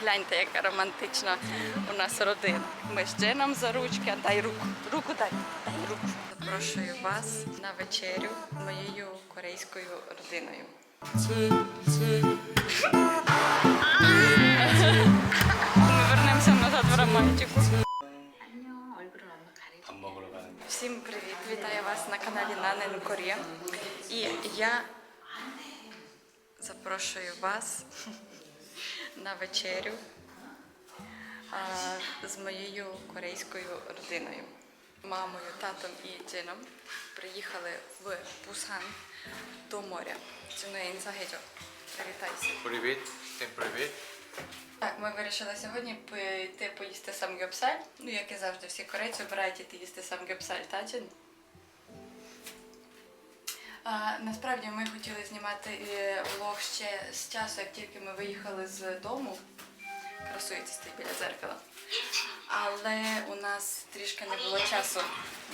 Гляньте, яка романтична у нас родина. Ми ще нам за ручки, а дай руку, руку дай, дай руку. Запрошую вас на вечерю моєю корейською родиною. Ми вернемося назад в романтику. Всім привіт! Вітаю вас на каналі Нанен Корія. І я запрошую вас на вечерю а, з моєю корейською родиною, мамою, татом і джином. Приїхали в Пусан до моря. Цінує інсагеджо. Привітайся. Привіт, всім привіт. Так, ми вирішили сьогодні піти поїсти сам гепсаль. Ну, як і завжди, всі корейці обирають йти їсти сам гепсаль, та джин? Насправді ми хотіли знімати е, влог ще з часу, як тільки ми виїхали з дому. Красується стоїть біля дзеркала. Але у нас трішки не було часу.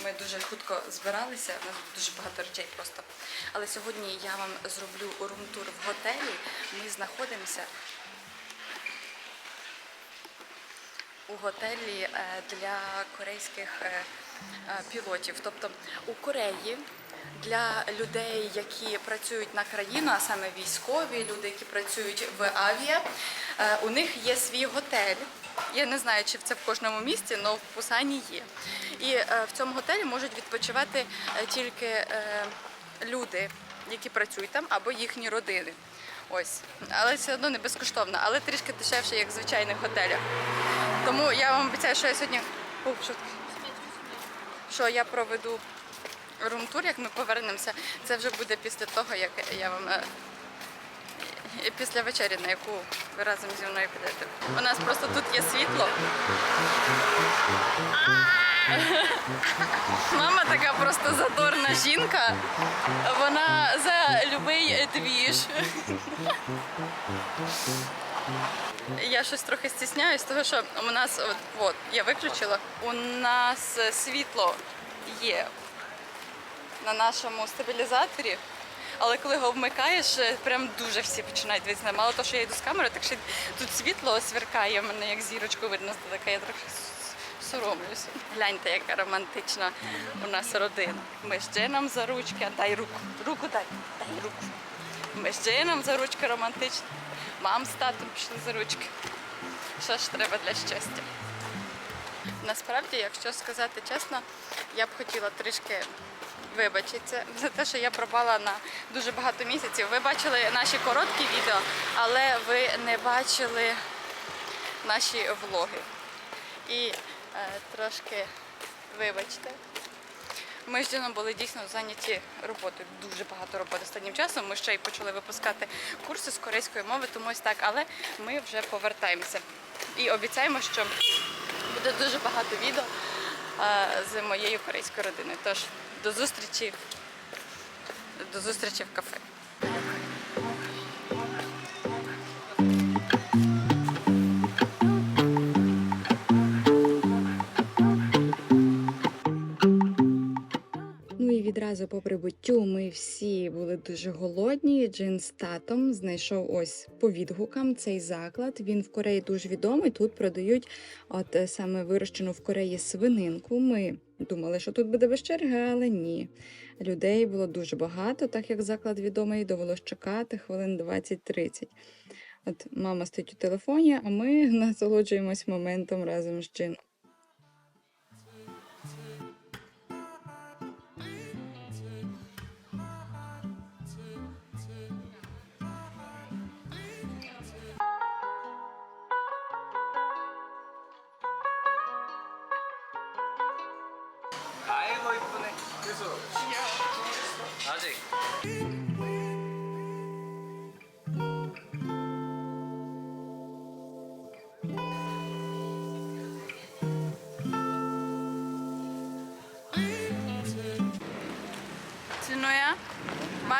Ми дуже хутко збиралися, у нас дуже багато речей просто. Але сьогодні я вам зроблю рум-тур в готелі. Ми знаходимося у готелі е, для корейських е, пілотів. Тобто у Кореї для людей, які працюють на країну, а саме військові, люди, які працюють в авіа, е, у них є свій готель. Я не знаю, чи це в кожному місті, але в Пусані є. І е, в цьому готелі можуть відпочивати е, тільки люди, які працюють там, або їхні родини. Ось, але все одно не безкоштовно, але трішки дешевше, як в звичайних готелях. Тому я вам обіцяю, що я сьогодні. О, що, що я проведу рум-тур, як ми повернемося. Це вже буде після того, як я вам е, після вечері, на яку ви разом зі мною підете. У нас просто тут є світло. Мама така просто задорна жінка. Вона за любий двіж. Я щось трохи стісняюсь, того що у нас от, от я виключила. У нас е, світло є на нашому стабілізаторі. Але коли його вмикаєш, е, прям дуже всі починають дивитися. Мало того, що я йду з камери, так ще тут світло сверкає, мене як зірочку видно, така я трохи соромлюся. Гляньте, яка романтична у нас родина. Ми з Джином за ручки, а дай руку. Руку дай, дай руку. Ми з Джином за ручки романтично. Мам з татом пішли за ручки. Що ж треба для щастя? Насправді, якщо сказати чесно, я б хотіла трішки вибачитися за те, що я пропала на дуже багато місяців. Ви бачили наші короткі відео, але ви не бачили наші влоги. І е, трошки вибачте. Ми з Діном були дійсно зайняті роботою. Дуже багато роботи останнім часом. Ми ще й почали випускати курси з корейської мови, тому ось так. Але ми вже повертаємося. І обіцяємо, що буде дуже багато відео е, з моєю корейською родиною. Тож до зустрічі, до зустрічі в кафе. Відразу по прибуттю ми всі були дуже голодні. Джин з татом знайшов ось по відгукам цей заклад. Він в Кореї дуже відомий. Тут продають от е, саме вирощену в Кореї свининку. Ми думали, що тут буде без черги, але ні. Людей було дуже багато, так як заклад відомий, довелось чекати хвилин 20-30. От мама стоїть у телефоні, а ми насолоджуємось моментом разом з Джин.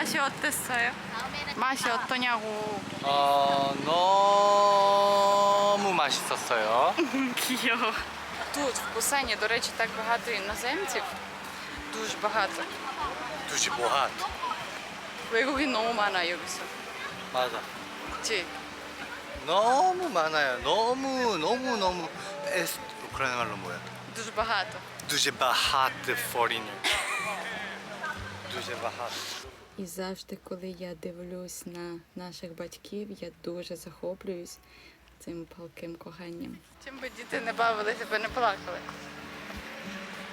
맛이 어땠어요? 맛이 어떠냐고. 어 너무 맛있었어요 귀여워. Тут, в Пусані, до речі, так багато іноземців. Дуже багато. 두시 뭐한 외국인 너무 많아, 여기서. 맞아 그치? 너무 많아요. 너무 너무 너무 에스 우크라이나 말로 뭐야? Дуже багато. Дуже багато foreigner. Дуже багато. І завжди, коли я дивлюсь на наших батьків, я дуже захоплююсь цим палким коханням. Чим би діти не бавилися, би не плакали.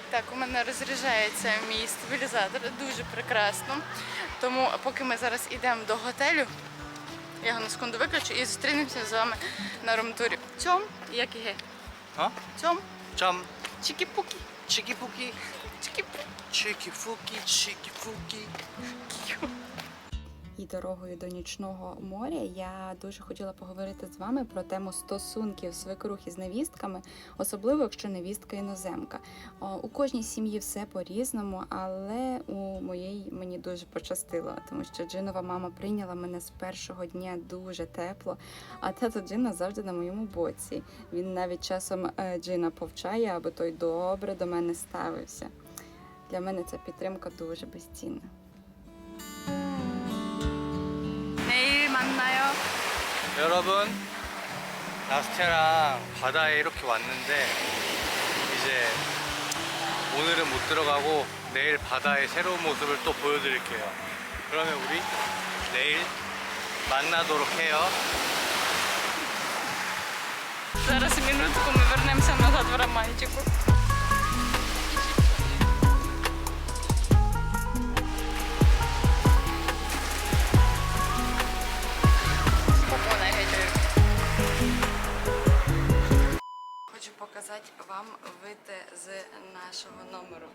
Так, у мене розряджається мій стабілізатор дуже прекрасно. Тому поки ми зараз йдемо до готелю, я його на секунду виключу і зустрінемося з вами на румтурі. Цьом, як і ге. А? Цьом. Чом. Чікі-пукі. Чікі-пукі. Чики-фуки, чики-фуки. І дорогою до нічного моря я дуже хотіла поговорити з вами про тему стосунків свекрухи з невістками, особливо якщо невістка іноземка. У кожній сім'ї все по-різному, але у моєї мені дуже пощастило, тому що джинова мама прийняла мене з першого дня дуже тепло. А тато джина завжди на моєму боці. Він навіть часом е, джина повчає, аби той добре до мене ставився. Для мене ця підтримка дуже безцінна. Неї 만나요. 여러분 나스테랑 바다에 이렇게 왔는데 이제 오늘은 못 들어가고 내일 바다의 새로운 모습을 또 보여드릴게요. 그러면 우리 내일 만나도록 해요. Зараз минутку ми вернемося назад в романтику. Показати вам вид з нашого номеру.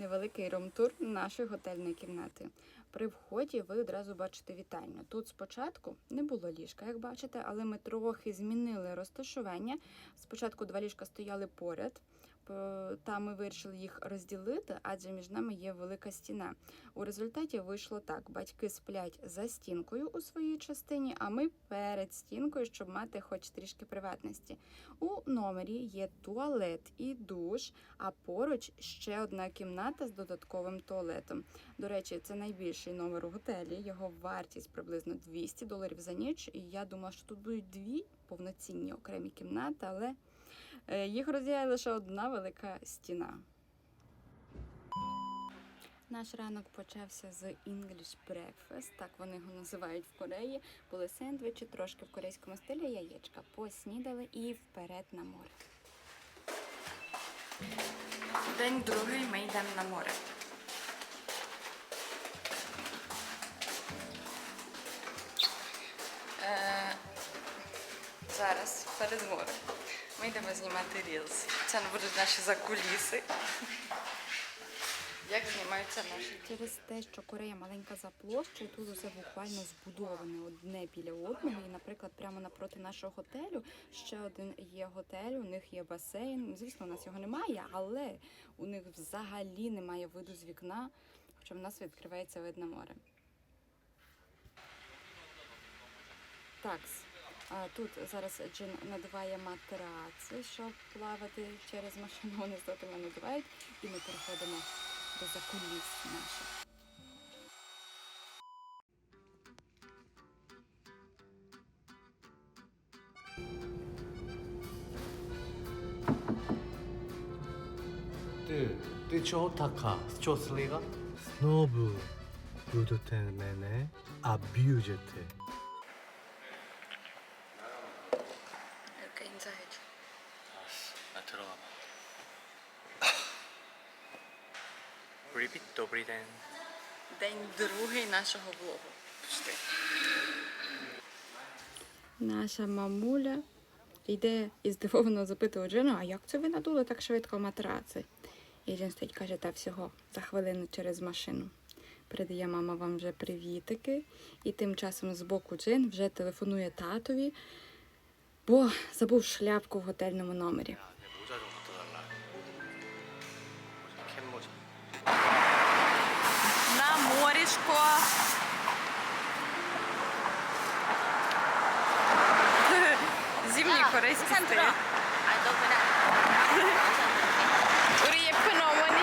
Невеликий ромтур нашої готельної кімнати. При вході ви одразу бачите вітальню. Тут спочатку не було ліжка, як бачите, але ми трохи змінили розташування. Спочатку два ліжка стояли поряд. П- Та ми вирішили їх розділити, адже між нами є велика стіна. У результаті вийшло так: батьки сплять за стінкою у своїй частині, а ми перед стінкою, щоб мати хоч трішки приватності. У номері є туалет і душ, а поруч ще одна кімната з додатковим туалетом. До речі, це найбільший номер у готелі. Його вартість приблизно 200 доларів за ніч. І я думала, що тут будуть дві повноцінні окремі кімнати, але е, їх розділяє лише одна велика стіна. Наш ранок почався з English Breakfast, так вони його називають в Кореї. Були сендвічі, трошки в корейському стилі яєчка. Поснідали і вперед на море. День другий ми йдемо на море. Е, зараз перед морем. Ми йдемо знімати рілс. Це будуть наші закуліси. Як знімаються наші Через те, що Корея маленька за площею, тут усе буквально збудоване одне біля одного. І, наприклад, прямо напроти нашого готелю ще один є готель, у них є басейн. Звісно, у нас його немає, але у них взагалі немає виду з вікна, хоча в нас відкривається вид на море. Так, а Тут зараз Джин надуває матраци, щоб плавати через машину, вони з дотами надувають, і ми переходимо до закуліс наших. Ти, ти чого така? Що слива? Знову будете мене аб'южити. Нашого влогу. Наша мамуля йде і здивовано запитує Джину, а як це ви надули так швидко матраци? І Джин стоїть каже, та всього за хвилину через машину. Передає мама вам вже привітики. І тим часом з боку Джин вже телефонує татові, бо забув шляпку в готельному номері. морішко. Зимній корейський стиль. 우리 예쁜 어머니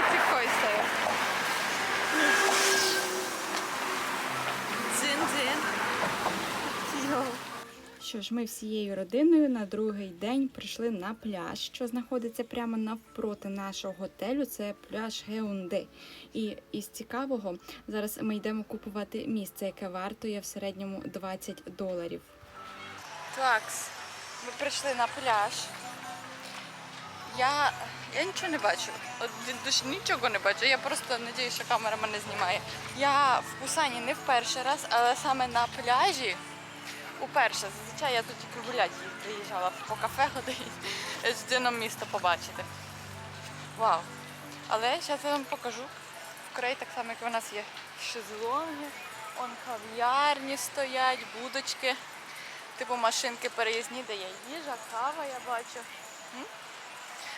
Що ж, ми всією родиною на другий день прийшли на пляж, що знаходиться прямо навпроти нашого готелю. Це пляж Геунде. І із цікавого зараз ми йдемо купувати місце, яке вартує в середньому 20 доларів. Такс. Ми прийшли на пляж. Я, я нічого не бачу. От нічого не бачу. Я просто надію, що камера мене знімає. Я в Пусані не в перший раз, але саме на пляжі уперше. Зазвичай я тут тільки гуляти приїжджала по кафе ходити з дином місто побачити. Вау. Але зараз я вам покажу. В Кореї так само, як у нас є шезлонги, он кав'ярні стоять, будочки. Типу машинки переїзні, де є їжа, кава, я бачу.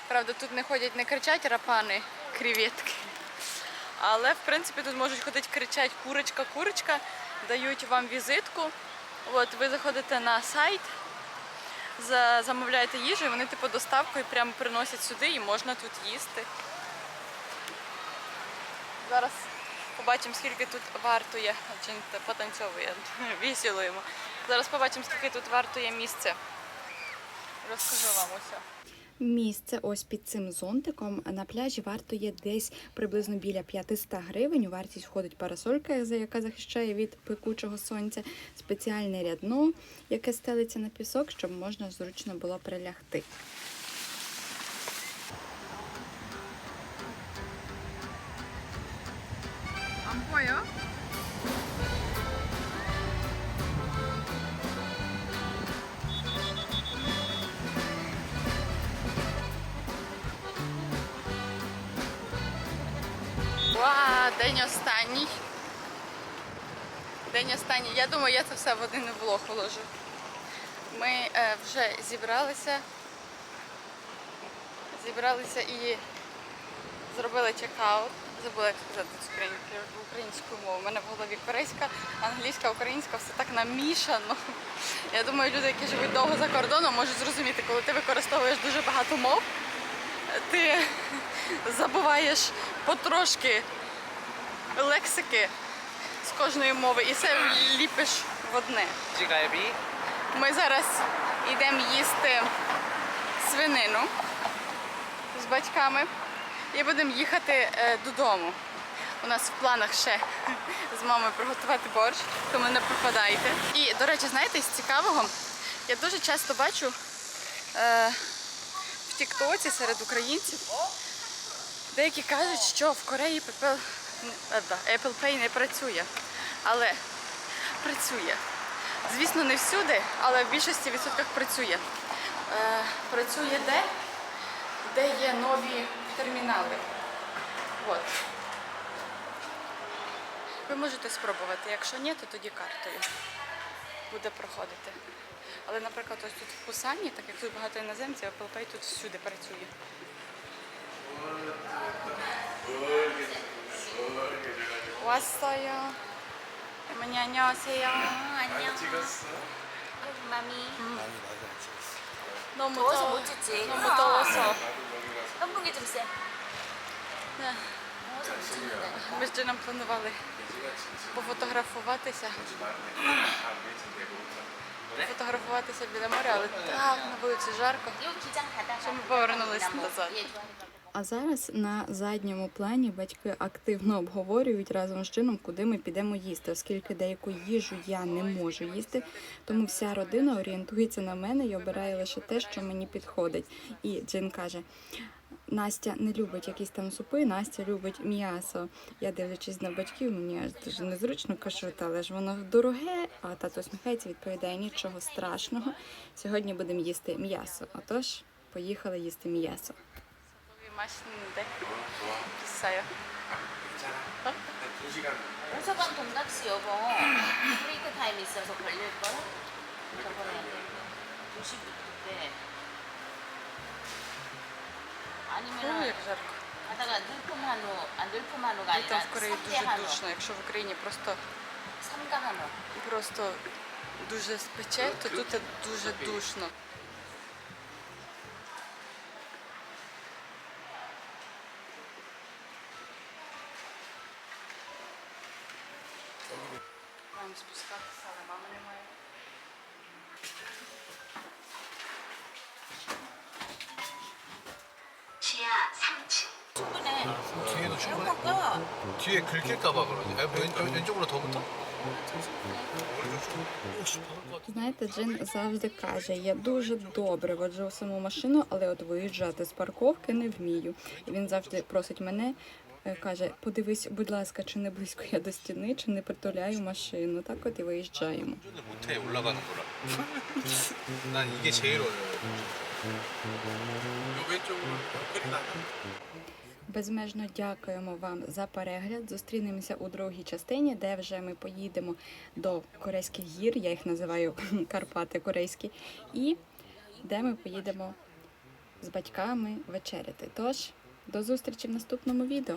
Правда, тут не ходять, не кричать рапани, креветки. Але в принципі тут можуть ходити кричать курочка, курочка, дають вам візитку. От ви заходите на сайт, замовляєте їжу, і вони типу доставкою прямо приносять сюди і можна тут їсти. Зараз побачимо, скільки тут вартує. чи потанцьовує, весело. Зараз побачимо, скільки тут вартує місце. Розкажу вам усе. Місце ось під цим зонтиком на пляжі вартує десь приблизно біля 500 гривень. У вартість входить парасолька, яка захищає від пекучого сонця, спеціальне рядно, яке стелиться на пісок, щоб можна зручно було прилягти. Ва, день останній. День останній. Я думаю, я це все в один влог вложу. Ми е, вже зібралися. Зібралися і зробили чекаут. Забула як сказати українською мовою. У мене в голові корейська, англійська, українська, все так намішано. Я думаю, люди, які живуть довго за кордоном, можуть зрозуміти, коли ти використовуєш дуже багато мов, ти забуваєш потрошки лексики з кожної мови і все ліпиш в одне. Ми зараз йдемо їсти свинину з батьками і будемо їхати е, додому. У нас в планах ще з мамою приготувати борщ, тому не пропадайте. І, до речі, знаєте, з цікавого я дуже часто бачу. Е, Тіктоці серед українців, деякі кажуть, що в Кореї Apple, е, Apple Pay не працює. Але працює. Звісно, не всюди, але в більшості відсотках працює. Е, працює де? Де є нові термінали. От. Ви можете спробувати. Якщо ні, то тоді картою буде проходити. Але, наприклад, ось тут в Пусані, так як тут багато іноземців, Apple Pay тут всюди працює. 왔어요. 어머니 안녕하세요. 안녕. 마미. 많이 나도 안 찍었어. 너무 더워서 더워. 못 찍지. 너무 더워서. 선풍기 좀 쐬. 네. 더워서 못 찍는다. Ми з Джином планували пофотографуватися. фотографуватися біля моря, але так на вулиці жарко. що ми повернулися назад. А зараз на задньому плані батьки активно обговорюють разом з чином, куди ми підемо їсти, оскільки деяку їжу я не можу їсти. Тому вся родина орієнтується на мене і обирає лише те, що мені підходить. І Джин каже: Настя не любить якісь там супи, Настя любить м'ясо. Я дивлячись на батьків, мені аж дуже незручно кажу, «Та, але ж воно дороге. А тато сміхається, відповідає нічого страшного. Сьогодні будемо їсти м'ясо. Отож, поїхали їсти м'ясо. 여기 맛있는데 비싸요. 도서관 돈가스 여보 브레이크 타임 있어서 걸릴걸? 저번에 90분 때 Ой, 아니면 як жарко. 가다가 늘품 한우 아 늘품 한우가 І там 아니라 в Кореї 사태 дуже 한우 душно. Якщо в Україні просто 삼가 한우 просто дуже спече, то тут дуже душно. Маємо спускатися, але мами немає. 충분해 뒤에도 충분해? 에어컨 꺼 뒤에 긁힐까봐 그러지. 아, 왼, 왼쪽으로 더 붙어? 오씨, 박을 것 같아. Знаєте, Джин завжди каже: я дуже добре воджу саму машину, але от виїжджати з парковки не вмію. І він завжди просить мене. е, Каже, подивись, будь ласка, чи не близько я до стіни, чи не притуляю машину. Так от і виїжджаємо. 운전을 못해 올라가는 거라. 난 이게 제일 어려워요. 요 왼쪽으로 끓이 나가. Безмежно дякуємо вам за перегляд. Зустрінемося у другій частині, де вже ми поїдемо до корейських гір. Я їх називаю Карпати Корейські, і де ми поїдемо з батьками вечеряти. Тож до зустрічі в наступному відео.